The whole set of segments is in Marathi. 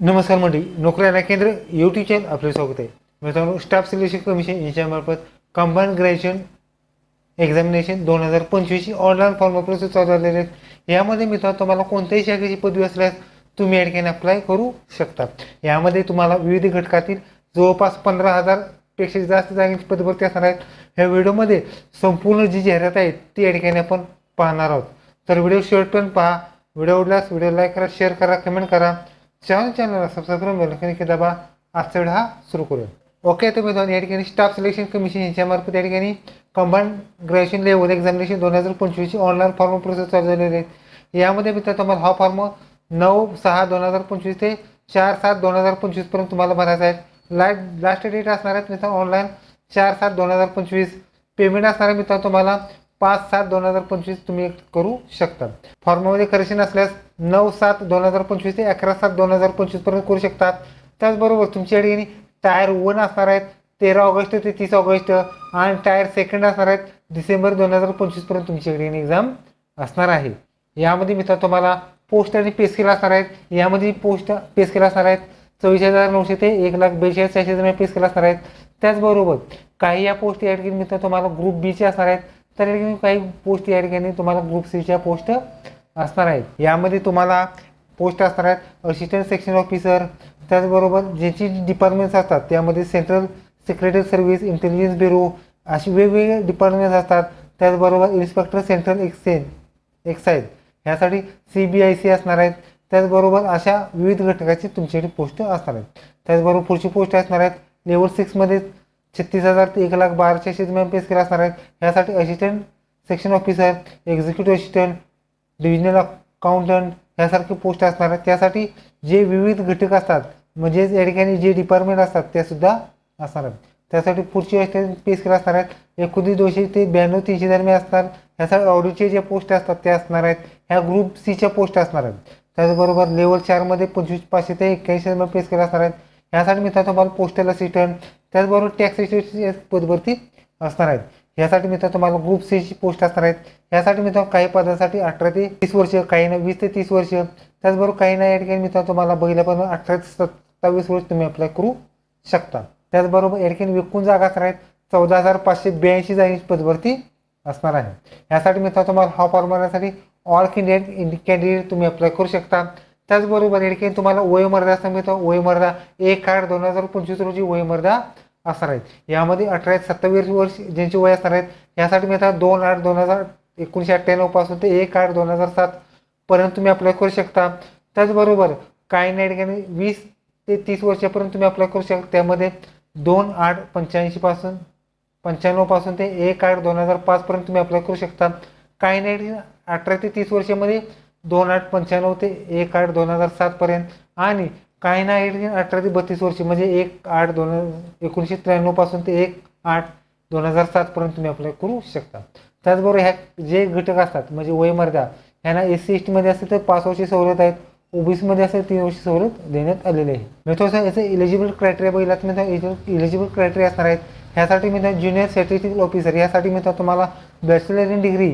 नमस्कार मंडळी नोकऱ्याला केंद्र यूट्यूब चॅनल आपले स्वागत आहे. मित्रांनो स्टाफ सिलेक्शन कमिशन यांच्यामार्फत कंबाईन ग्रॅज्युएशन एक्झामिनेशन दोन हजार पंचवीसची ऑनलाईन फॉर्म प्रोसेस चालू झालेले आहेत. यामध्ये मित्रांनो तुम्हाला कोणत्याही शाखेची पदवी असल्यास तुम्ही या ठिकाणी अप्लाय करू शकता. यामध्ये तुम्हाला विविध घटकातील जवळपास पंधरा हजारपेक्षा जास्त जागांची पदभरती असणार आहेत. ह्या व्हिडिओमध्ये संपूर्ण जी जाहिरात आहे ती या ठिकाणी आपण पाहणार आहोत. तर व्हिडिओ शेवटपर्यंत पहा. व्हिडिओ आवडल्यास व्हिडिओ लाईक करा शेअर करा कमेंट करा. चॅनल चॅनलला सबस्क्राईब करून बेल दाबा. आजचा व्हिडिओ हा सुरू करूया. ओके तुम्ही दोन या ठिकाणी स्टाफ सिलेक्शन कमिशन यांच्यामार्फत या ठिकाणी कंबाईंड ग्रॅज्युएशन लेवल एक्झामिनेशन दोन हजार पंचवीसची ऑनलाईन फॉर्म प्रोसेस चालू झालेली आहे. यामध्ये मित्रांनो तुम्हाला हा फॉर्म नऊ सहा दोन हजार पंचवीस ते चार सात दोन हजार पंचवीसपर्यंत तुम्हाला भरायचा आहे. लाइट लास्ट डेट असणार आहे मित्रांनो ऑनलाईन चार सात दोन हजार पंचवीस. पेमेंट असणार आहे मित्रांनो तुम्हाला पाच सात दोन हजार पंचवीस तुम्ही करू शकता. फॉर्ममध्ये करेक्शन असल्यास नऊ सात दोन हजार पंचवीस ते अकरा सात दोन हजार पंचवीसपर्यंत करू शकतात. त्याचबरोबर तुमच्या ठिकाणी टायर वन असणार आहेत तेरा ऑगस्ट ते तीस ऑगस्ट आणि टायर सेकंड असणार आहेत डिसेंबर दोन हजार पंचवीसपर्यंत तुमच्या ठिकाणी एक्झाम असणार आहे. यामध्ये मित्र तुम्हाला पोस्ट आणि पे स्केल असणार आहेत. यामध्ये पोस्ट पे स्केल असणार आहेत. चोवीस हजार नऊशे ते एक लाख बेचाळीस सहाशे दरम्यान पे स्केल असणार आहेत. त्याचबरोबर काही या पोस्ट या ठिकाणी मित्र तुम्हाला ग्रुप बीचे असणार आहेत. तर या ठिकाणी काही पोस्ट या ठिकाणी तुम्हाला ग्रुप सीच्या पोस्ट असणार आहेत. यामध्ये तुम्हाला पोस्ट असणार आहेत असिस्टंट सेक्शन ऑफिसर त्याचबरोबर ज्याची डिपार्टमेंट्स असतात त्यामध्ये central secretary service intelligence bureau अशी वेगवेगळे डिपार्टमेंट्स असतात. त्याचबरोबर इन्स्पेक्टर सेंट्रल एक्सचेंज एक्साईज ह्यासाठी सी बी आय सी असणार आहेत. त्याचबरोबर अशा विविध घटकाची तुमच्याकडे पोस्ट असणार आहेत. त्याचबरोबर पुढची पोस्ट असणार आहेत. लेवल सिक्समध्ये छत्तीस हजार ते एक लाख बाराशे शेतमॅन पे स्केल असणार आहेत. ह्यासाठी assistant section officer executive assistant divisional accountant ह्यासारखे पोस्ट असणार आहेत. त्यासाठी जे विविध घटक असतात म्हणजेच या ठिकाणी जे डिपार्टमेंट असतात त्यासुद्धा असणार आहेत. त्यासाठी पुढची असिस्टंट पे स्केल असणार आहेत. एकोणतीस दोनशे ते ब्याण्णव तीनशे दरम्यान असणार. ह्यासाठी ऑडिटचे जे पोस्ट असतात त्या असणार आहेत. ह्या ग्रुप सीच्या पोस्ट असणार आहेत. त्याचबरोबर लेवल चारमध्ये पंचवीस पाचशे ते एक्क्याऐंशी दरम्यान पे स्केल असणार आहेत. ह्यासाठी मित्रांनो तुम्हाला पोस्टल असिस्टंट त्याचबरोबर टॅक्स असिस्टंटची पदभरती असणार आहेत. यासाठी मित्रांनो तुम्हाला ग्रुप सीची पोस्ट असणार आहेत. यासाठी मित्रांनो काही पदासाठी अठरा ते तीस वर्ष काहींना वीस ते तीस वर्ष. त्याचबरोबर काहींना या ठिकाणी मित्रांनो तुम्हाला बघितल्यापासून अठरा ते सत्तावीस वर्ष तुम्ही अप्लाय करू शकता. त्याचबरोबर या ठिकाणी विकून जागा असणार आहेत. चौदा हजार पाचशे ब्याऐंशी जागी पदभरती असणार आहे. यासाठी मित्रांनो तुम्हाला हा फॉर्म भरण्यासाठी ऑल कॅन्डिडेट कॅन्डिडेट तुम्ही अप्लाय करू शकता. त्याचबरोबर या ठिकाणी तुम्हाला वयोमर्यादा असं मिळतं वयोमर्यादा एक आठ दोन हजार पंचवीस रोजी वयोमर्यादा असणार आहेत. यामध्ये अठरा ते सत्तावीस वर्ष ज्यांचे वय असणार आहेत यासाठी मिळतात दोन आठ दोन हजार एकोणीसशे अठ्ठ्याण्णवपासून ते एक आठ दोन हजार सात पर्यंत तुम्ही अप्लाय करू शकता. त्याचबरोबर काही नाही ठिकाणी वीस ते तीस वर्षापर्यंत तुम्ही अप्लाय करू शकता. त्यामध्ये दोन आठ पंच्याऐंशीपासून पंच्याण्णवपासून ते एक आठ दोन हजार पाचपर्यंत तुम्ही अप्लाय करू शकता. काही नाही अठरा ते तीस वर्षामध्ये दोन आठ पंच्याण्णव ते एक आठ दोन हजार सातपर्यंत आणि काही नाही अठरा ते बत्तीस वर्ष म्हणजे एक आठ दोन हजार एकोणीसशे त्र्याण्णवपासून ते एक आठ दोन हजार सातपर्यंत तुम्ही अप्लाय करू शकता. त्याचबरोबर ह्या जे घटक असतात म्हणजे वयमर्यादा ह्यांना एस सी एस टीमध्ये असेल तर पाच वर्षी सवलत आहेत ओबीसीमध्ये असेल तीन वर्षी सवलत देण्यात आलेली आहे. म्हणजे मित्रांनो याचं इलिजिबल क्रायटेरिया बघितला मी इलिजिबल क्रायटेरिया असणार आहेत. ह्यासाठी मित्रांनो ज्युनियर स्टॅटिस्टिकल ऑफिसर यासाठी मी तुम्हाला बॅचलर इन डिग्री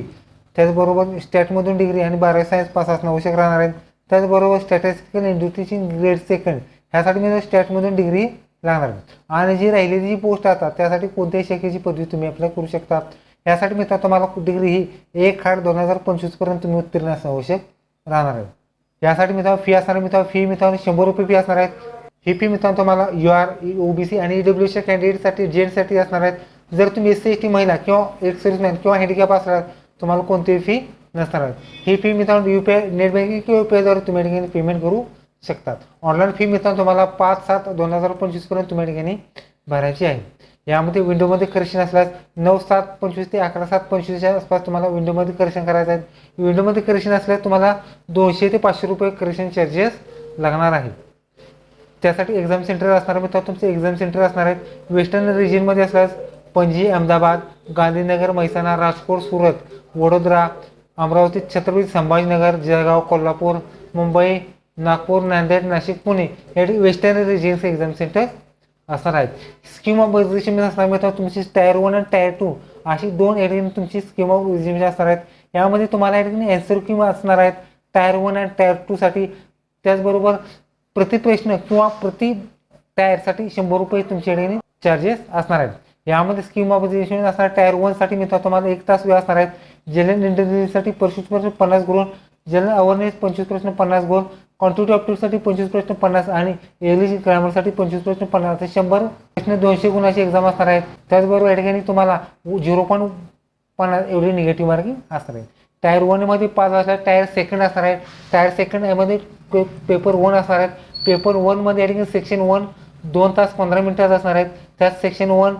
त्याचबरोबर स्टॅटमधून डिग्री आणि बारावी सायन्स पास असणं आवश्यक राहणार आहे. त्याचबरोबर स्टॅटिस्टिकल इंडस्ट्रीची ग्रेड सेकंड ह्यासाठी मी स्टॅटमधून डिग्री लागणार आहे. आणि जी राहिलेली जी पोस्ट असतात त्यासाठी कोणत्याही शाखेची पदवी तुम्ही अप्लाय करू शकता. यासाठी मित्र तुम्हाला डिग्री ही एक आठ दोन हजार पंचवीसपर्यंत तुम्ही उत्तीर्ण असणं आवश्यक राहणार आहे. यासाठी मित्रांनो फी असणार आहे मित्रांनो फी मित्रांनो शंभर रुपये फी असणार आहेत. ही फी मित्रांनो तुम्हाला यू आर ओबीसी आणि ईडब्ल्यूच्या कॅन्डिडेटसाठी जेंट्ससाठी असणार आहेत. जर तुम्ही एस सी एस टी महिला किंवा एक सर्व्हिसमॅन किंवा हँडिकॅप असणार तुम्हाला कोणतीही फी नसणार आहे. ही फी मित्रांनो U P I net banking किंवा यू पी आयद्वारे तुम्ही ठिकाणी पेमेंट करू शकतात. ऑनलाईन फी मित्रांनो तुम्हाला पाच सात दोन हजार पंचवीसपर्यंत तुम्ही ठिकाणी भरायची आहे. यामध्ये विंडोमध्ये करेक्शन असल्यास नऊ सात पंचवीस ते अकरा सात पंचवीसच्या आसपास तुम्हाला विंडोमध्ये करेक्शन करायचं आहे. विंडोमध्ये करेक्शन असल्यास तुम्हाला दोनशे ते पाचशे रुपये करेक्शन चार्जेस लागणार आहे. त्यासाठी एक्झाम सेंटर असणार आहे मित्रांनो. तुमचे एक्झाम सेंटर असणार आहेत वेस्टर्न रिजनमध्ये असल्यास पणजी अहमदाबाद गांधीनगर मैसाणा राजकोट सुरत वडोदरा अमरावती छत्रपती संभाजीनगर जळगाव कोल्हापूर मुंबई नागपूर नांदेड नाशिक पुणे या वेस्टर्न रिजन्स एक्झाम सेंटर असणार आहेत. स्कीम ऑफ रिझर्वेशन असणार मित्रांनो तुमची टायर वन आणि टायर टू अशी दोन या तुमची स्कीम ऑफ रिझर्वेशन असणार आहेत. यामध्ये तुम्हाला या ठिकाणी ॲन्सर किंवा असणार आहेत टायर वन आणि टायर टूसाठी त्याचबरोबर प्रति प्रश्न किंवा प्रति टायरसाठी शंभर रुपये तुमच्या तुमच्याकडे चार्जेस असणार आहेत. यामध्ये स्कीम ऑफिजेशन असणार टायर वनसाठी मित्र तुम्हाला एक तास वेळ असणार आहे. जनरल इंटरव्ह्यूसाठी पंचवीस प्रश्न पन्नास गुण जनरल अवेअरनेस पंचवीस प्रश्न पन्नास गुण क्वांटिटी ऑप्टिक्ससाठी पंचवीस प्रश्न पन्नास आणि इंग्लिश ग्रामरसाठी पंचवीस प्रश्न पन्नास. असे शंभर प्रश्न दोनशे गुणाची एक्झाम असणार आहे. त्याचबरोबर या ठिकाणी तुम्हाला झिरो पॉईंट पन्नास एवढी निगेटिव्ह मार्किंग असणार आहे. टायर वनमध्ये पाच असणार टायर सेकंड असणार आहे. टायर सेकंड यामध्ये पे पेपर वन असणार आहेत पेपर वनमध्ये या ठिकाणी सेक्शन वन दोन तास पंधरा मिनिटात असणार आहेत. त्यात सेक्शन वन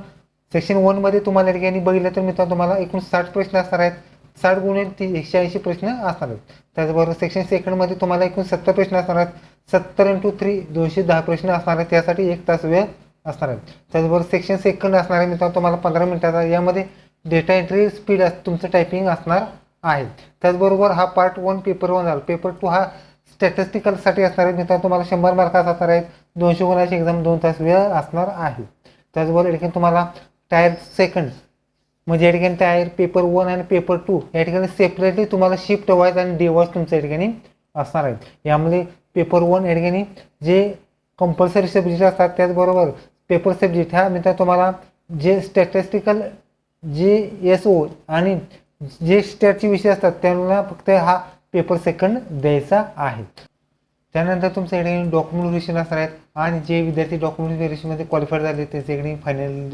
सेक्शन वनमध्ये तुम्हाला ठिकाणी बघितलं तर मित्रांनो तुम्हाला एकूण साठ प्रश्न असणार आहेत. साठ गुणे ती एकशे ऐंशी प्रश्न असणार आहेत. त्याचबरोबर सेक्शन सेकंडमध्ये तुम्हाला एकूण सत्तर प्रश्न असणार आहेत. सत्तर इंटू थ्री दोनशे दहा प्रश्न असणार आहेत. त्यासाठी एक तास वेळ असणार आहे. त्याचबरोबर सेक्शन सेकंड असणार आहे मित्रांनो तुम्हाला पंधरा मिनिटाचा. यामध्ये डेटा एंट्री स्पीड अस तुमचं टायपिंग असणार आहे. त्याचबरोबर हा पार्ट वन पेपर वन झाला. पेपर टू हा स्टॅटिस्टिकलसाठी असणार आहे. मित्रांनो तुम्हाला शंभर मार्क असणार आहेत. दोनशे गुणाची एक्झाम दोन तास वेळ असणार आहे. त्याचबरोबर या ठिकाणी तुम्हाला टायर सेकंड म्हणजे या ठिकाणी टायर पेपर वन आणि पेपर टू या ठिकाणी सेपरेटली तुम्हाला शिफ्ट वाईज आणि डे वाईज तुमच्या ठिकाणी असणार आहेत. यामध्ये पेपर वन या ठिकाणी जे कंपल्सरी सब्जेक्ट असतात त्याचबरोबर पेपर सब्जेक्ट ह्या मित्र तुम्हाला जे स्टॅटिस्टिकल जे एस ओ आणि जे स्टॅटचे विषय असतात त्यांना फक्त हा पेपर सेकंड द्यायचा आहे. त्यानंतर तुमच्या इकडे डॉक्युमेंट व्हेरिएशन असणार आहेत. आणि जे विद्यार्थी डॉक्युमेंट व्हेरिएशनमध्ये क्वालिफाईड झाले त्याच्याकडे फायनल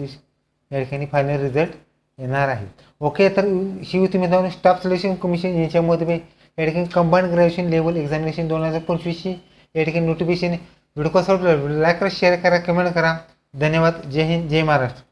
या ठिकाणी फायनल रिझल्ट येणार आहे. ओके तर ही होती मित्रांनो स्टाफ सिलेक्शन कमिशन यांच्यामध्ये या ठिकाणी कंबाईंड ग्रॅज्युएशन लेवल एक्झामिनेशन दोन हजार पंचवीसची या ठिकाणी नोटिफिकेशन व्हिडिओ कसा लाईक करा शेअर करा कमेंट करा. धन्यवाद. जय हिंद जय महाराष्ट्र.